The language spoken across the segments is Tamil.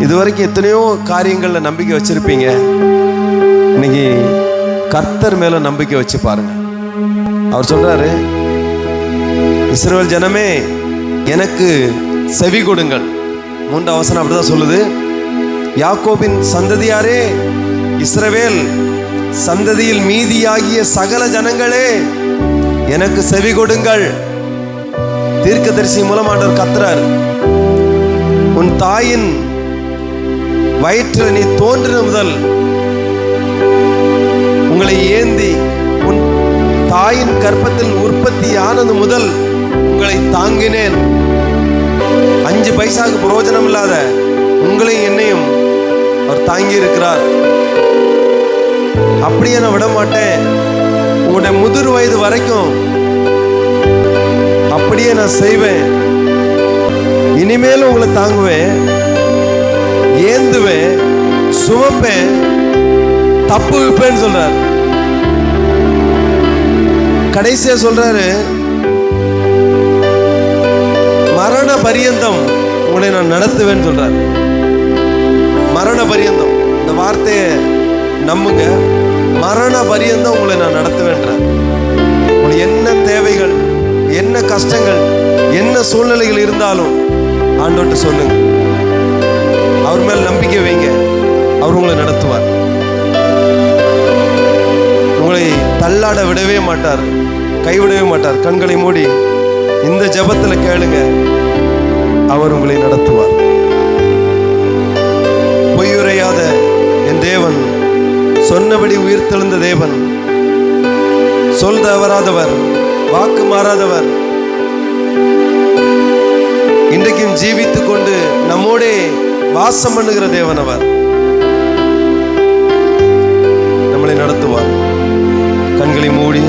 இதுவரைக்கும் எத்தனையோ காரியங்களில் நம்பிக்கை வச்சிருப்பீங்க. இன்னைக்கு கர்த்தர் மேலே நம்பிக்கை வச்சு பாருங்க. அவர் சொல்றாரு இஸ்ரவேல் ஜனமே எனக்கு செவி கொடுங்கள். மூன்று அவசரம் அப்படிதான் சொல்லுது. யாக்கோபின் சந்ததியாரே இஸ்ரவேல் சந்ததியில் மீதியாகிய சகல ஜனங்களே எனக்கு செவி கொடுங்கள். தீர்க்கதரிசி தரிசி ஆண்டவர் கத்துறார். உன் தாயின் வயிற்றில் நீ தோன்றின முதல் உங்களை ஏந்தி உன் தாயின் கர்ப்பத்தில் உற்பத்தி ஆனது முதல் உங்களை தாங்கினேன். அஞ்சு பைசாவுக்கு பிரயோஜனம் இல்லாத உங்களையும் என்னையும் அவர் தாங்கி இருக்கிறார் அப்படியே நான் விட மாட்டேன். உங்களுடைய முதிர் வயது வரைக்கும் அப்படியே நான் செய்வேன். இனிமேலும் உங்களை தாங்குவேன். ஏந்துவேன் சுமப்பேன் தப்பு விப்பேன்னு சொல்றார். கடைசியா சொல்றாரு மரண பரியந்தம் உங்களை நான் நடத்துவேன்னு சொல்றார். மரண பரியந்தம். இந்த வார்த்தையை நம்புங்க. மரண பரியந்தம் உங்களை நான் நடத்துவேன்றார். உங்களுக்கு என்ன தேவைகள் என்ன கஷ்டங்கள் என்ன சூழ்நிலைகள் இருந்தாலும் ஆண்டோட்டு சொல்லுங்கள் நம்பிக்கை வைங்க. அவர் உங்களை நடத்துவார். உங்களை தள்ளாட விடவே மாட்டார். கைவிடவே மாட்டார். கண்களை மூடி இந்த ஜபத்தில் கேளுங்க. அவர் உங்களை நடத்துவார். பொய்யுரையாத என் தேவன் சொன்னபடி உயிர் தெழுந்த தேவன் சொல் தவறாதவர் வாக்கு மாறாதவர். இன்றைக்கும் ஜீவித்துக் கொண்டு நம்மோடே வாசம் பண்ணுகிற தேவன் அவர். நம்மளை நடத்துவார். கண்களை மூடி.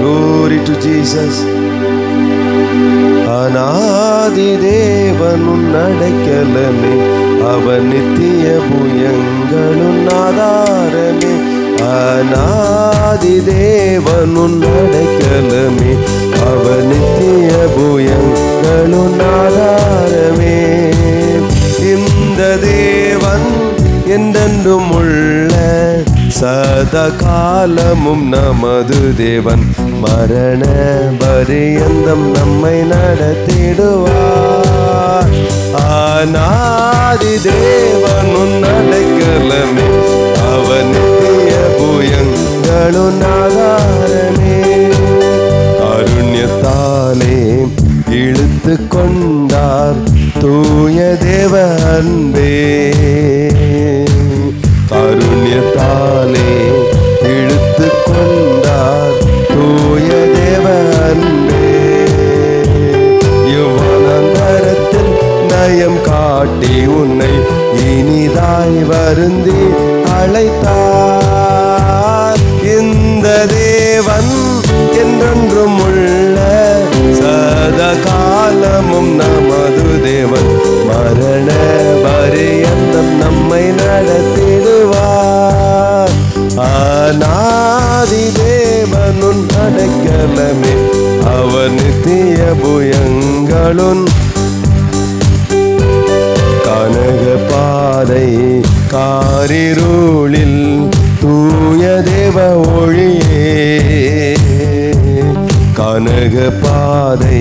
Glory to Jesus. அநாதி தேவனும் நடக்கலமே அவன் நித்திய புயங்களும் ஆதாரமே அநாதி தேவனும் நடக்கலமே அவன் நித்திய புயங்களும் ஆதாரமே என்றென்றும் உள்ள சத காலமும் நமது தேவன் மரண பரியந்தம் நம்மை நடத்திடுவார். ஆனாதி தேவன் உன் அடைக்கலமே அவன் காட்டி உன்னை இனிதாய் வருந்தி அழைத்தார். இந்த தேவன் என்றென்றும் உள்ள சத காலமும் நமது தேவன் மரண பரியந்தம் நம்மை நடத்திடுவார். ஆனாதி தேவனுன் அடைக்கலமே அவன் நித்திய புயங்களுன் பாதை காரிருளில் தூய தேவ ஒளியே. கனக பாதை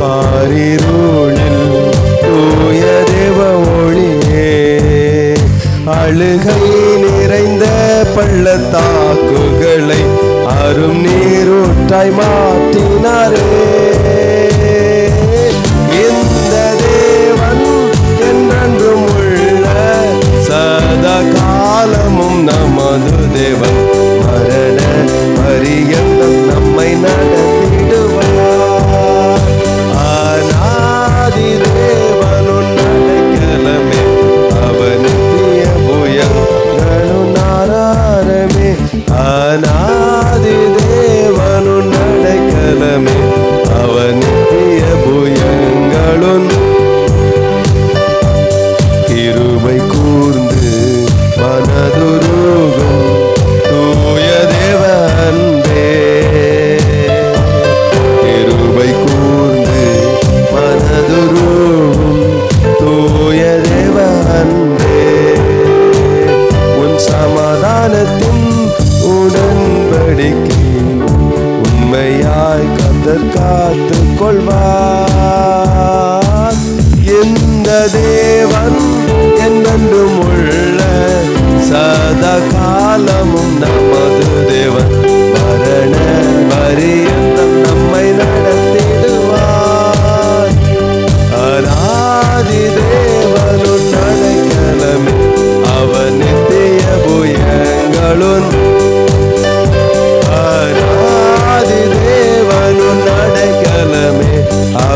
காரிருளில் தூய தேவ ஒளியே. அழுகை நிறைந்த பள்ளத்தாக்குகளை அரும் நீரூற்றாய் மாற்றினாரே. காலமும் நமது தேவன். மரண பரியந்தம் நம்மை நடத்திடுவார்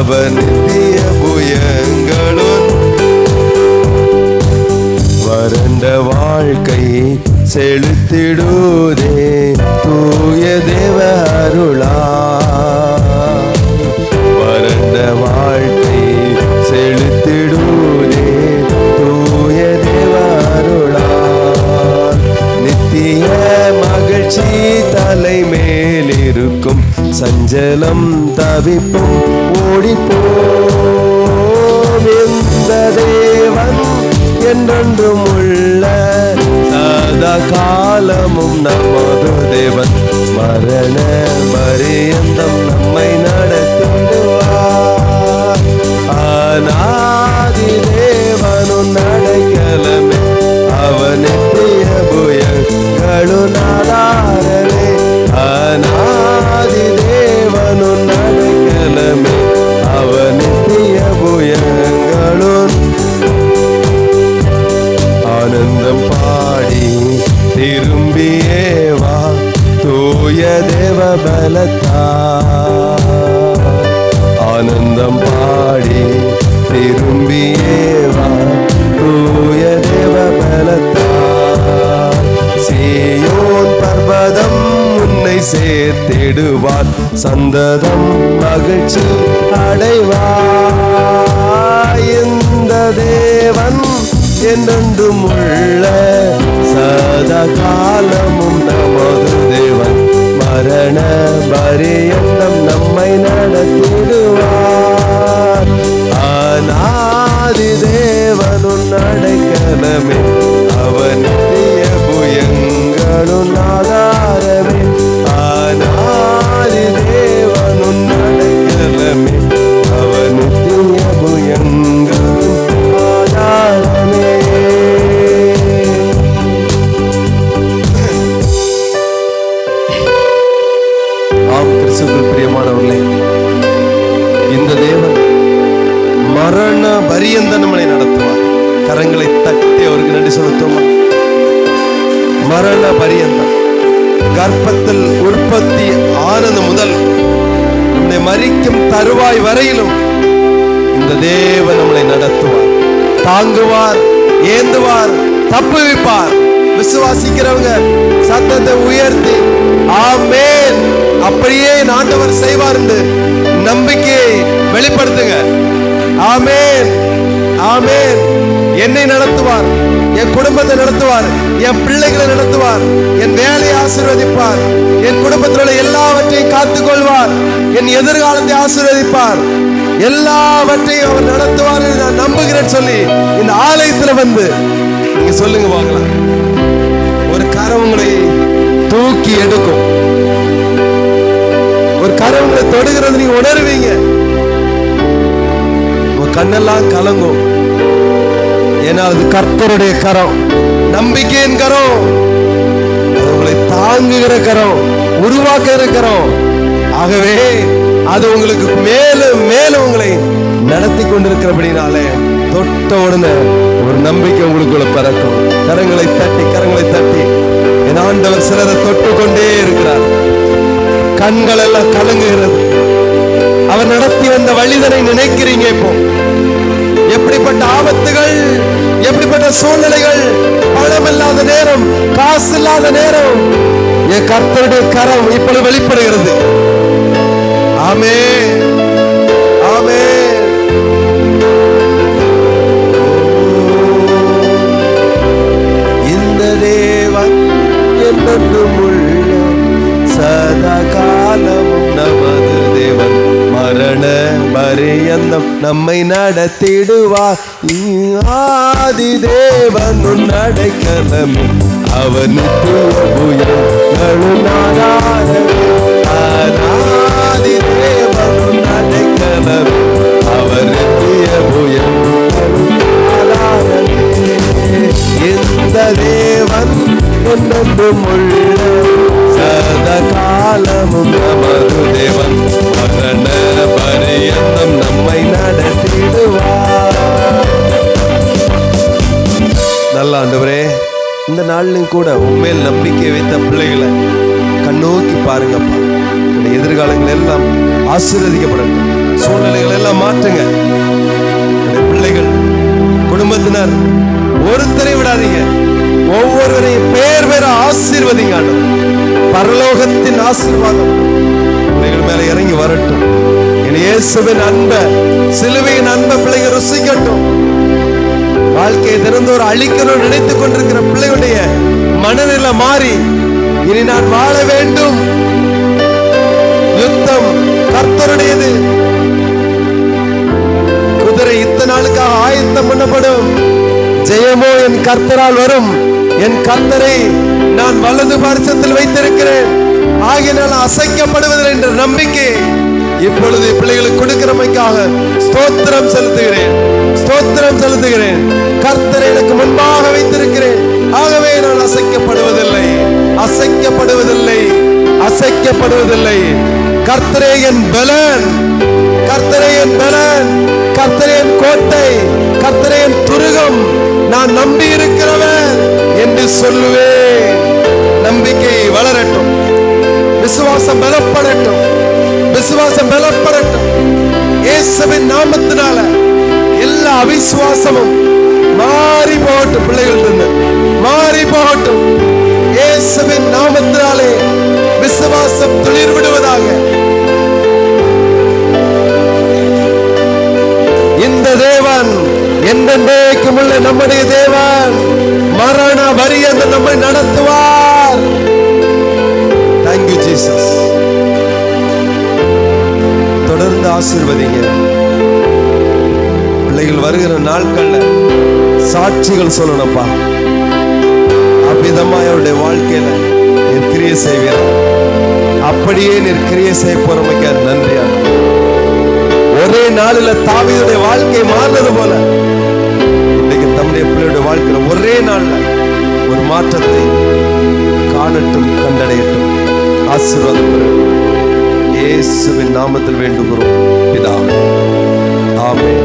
அவன் நித்திய புயங்களும் வறண்ட வாழ்க்கை செலுத்திடுதே தூய தேவ அருளா. வறண்ட வாழ்க்கை செலுத்திடுதே தூய தேவ அருளா. நித்திய மகிழ்ச்சி தலைமேலிருக்கும் சஞ்சலம் தவிப்போம் ஓடிப்போம் எந்த தேவன் என்றென்றும் உள்ள சதா காலமும் நமது தேவன். மரண பரியந்தம் நம்மை நடத்திடுவார் ஆனாதி ஆனந்தம் பாடி திரும்பியேவா தூய தேவ பலத்தா சேயோன் பர்வதம் உன்னை சேர்த்திடுவான் சந்ததம் மகிழ்ச்சி அடைவாய் இந்த தேவன் என்றென்றும் உள்ள பரியந்தம் நம்மை நடத்திடுவார். ஆனாதி தேவனும் நடக்கலமே கர்ப்பத்தில் உற்பத்தி ஆனது முதல் நம்மை மறிக்கும் தருவாய் வரையிலும் இந்த தேவன் நம்மளை நடத்துவார். தாங்குவார் ஏந்துவார் தப்புவிப்பார் விசுவாசிக்கிறவங்க சத்தத்தை உயர்த்தி ஆமேன். அப்படியே என் ஆண்டவர் செய்வார் என்று நம்பிக்கையை வெளிப்படுத்துங்க. ஆமேன். ஆமேன். என்னை நடத்துவார். என் குடும்பத்தை நடத்துவார். என் பிள்ளைகளை நடத்துவார். என் வேலையை ஆசீர்வதிப்பார். என் குடும்பத்தில் உள்ள எல்லாவற்றையும் காத்துக்கொள்வார். என் எதிர்காலத்தை ஆசீர்வதிப்பார். எல்லாவற்றையும் அவர் நடத்துவார் நான் நம்புகிறேன் சொல்லி இந்த ஆலயத்துல வந்து நீங்க சொல்லுங்க பார்க்கலாம். ஒரு கரம் உங்களை தூக்கி எடுக்கும். ஒரு கரம் உங்களை தொடுகிறது நீங்க உணர்வீங்க. உங்க கண்ணெல்லாம் கலங்கும். ஏன்னா அது கர்த்தருடைய கரம் நம்பிக்கையின் கரம் உங்களை தாங்குகிற கரம் உருவாக்குகிற கரம். ஆகவே அது உங்களுக்கு மேலும் மேலும் உங்களை நடத்தி கொண்டிருக்கிறபடினாலே தொட்ட உடனே ஒரு நம்பிக்கை உங்களுக்குள்ள பிறக்கும். கரங்களை தட்டி கரங்களை தட்டி. என் ஆண்டவர் சிலரை தொட்டு கொண்டே இருக்கிறார். கண்கள் எல்லாம் கலங்குகிறது. அவர் நடத்தி வந்த வழிதனை நினைக்கிறீங்க இப்போ. எப்படிப்பட்ட ஆபத்துகள் எப்படிப்பட்ட சூழ்நிலைகள் பணம் இல்லாத நேரம் காசு இல்லாத நேரம். என் கர்த்தருடைய கரம் இப்பொழுது வெளிப்படுகிறது. ஆமே ஆமே நம்மை நடத்திடுவார். ஆதி தேவன் நடைக்கலமே அவனுக்கு உயர் ஆதி இந்த நாள்லையும் கூட உண்மையில் நம்பிக்கை வைத்த பிள்ளைகளை கண்ணோக்கி பாருங்கப்பா. இந்த எதிர்காலங்கள் எல்லாம் ஆசீர்வதிக்கப்படட்டும். சூழ்நிலைகள் எல்லாம் மாற்றுங்க. பிள்ளைகள் குடும்பத்தினர் ஒருத்தரை விடாதீங்க. ஒவ்வொருவரையும் பேர் பேர ஆசீர்வதிங்க பரலோகத்தின் ஆசீர்வாதம் பிள்ளைகள் மேல இறங்கி வரட்டும். என் இயேசுவின் அன்பை சிலுவையின் அன்பை பிள்ளைங்க ருசிக்கட்டும். வாழ்க்கையை திறந்தோர் அழிக்கணும் நினைத்துக் கொண்டிருக்கிற பிள்ளையுடைய மனநிலை மாறி இனி நான் வாழ வேண்டும். யுத்தம் கர்த்தருடையது. குதிரை இத்தனை நாளுக்காக ஆயத்தம் பண்ணப்படும். ஜெயமோ என் கர்த்தரால் வரும். என் கர்த்தரை நான் வலது பார்சத்தில் வைத்திருக்கிறேன். ஆகினால் அசைக்கப்படுவதில்லை என்ற நம்பிக்கை இப்பொழுது பிள்ளைகளுக்கு கொடுக்கிறமைக்காக ஸ்தோத்திரம் செலுத்துகிறேன். ஸ்தோத்திரம் செலுத்துகிறேன். கர்த்தரை எனக்கு முன்பாக வைத்திருக்கிறேன். ஆகவே நான் அசைக்கப்படுவதில்லை. அசைக்கப்படுவதில்லை. அசைக்கப்படுவதில்லை. கர்த்தரே என் பலன். கர்த்தரே என் பலன். கர்த்தரே என் கோட்டை. கர்த்தரே என் துருகம். நான் நம்பி இருக்கிறவன் என்று சொல்லுவேன். நம்பிக்கை வளரட்டும். விசுவாசம் பலப்படட்டும். விசுவாசம் பலப்படட்டும். இயேசுவின் நாமத்தினால எல்லா அவிசுவாசமும் மாறி போகட்டும் பிள்ளைகள் இருந்து மாறி போகட்டும். இயேசுவின் நாமத்தினாலே விசுவாசம் துளிர் விடுவதாக இந்த தேவன் என்றென்றைக்கும் உள்ள நம்முடைய தேவன். மரண வரி வரியந்த நம்மை நடத்துவார். ஆசீர்வதிங்க. பிள்ளைகள் வருகிற நாட்கள்ல சாட்சிகள் சொல்லணும்ப்பா. அவ்விதமா அவருடைய வாழ்க்கையில நிற்கிரிய கிரியை செய்வீர். அப்படியே நீர் கிரியை செய்ய போறமைக்க நன்றி ஒரே நாளில் தாவியுடைய வாழ்க்கை மாறினது போல இன்னைக்கு தம்முடைய பிள்ளையுடைய வாழ்க்கையில ஒரே நாள்ல ஒரு மாற்றத்தை காணட்டும் கண்டடையட்டும். ஆசீர்வாதம் பெறட்டும். இயேசுவின் நாமத்தில் வேண்டுகிறோம். பிதாவே. ஆமே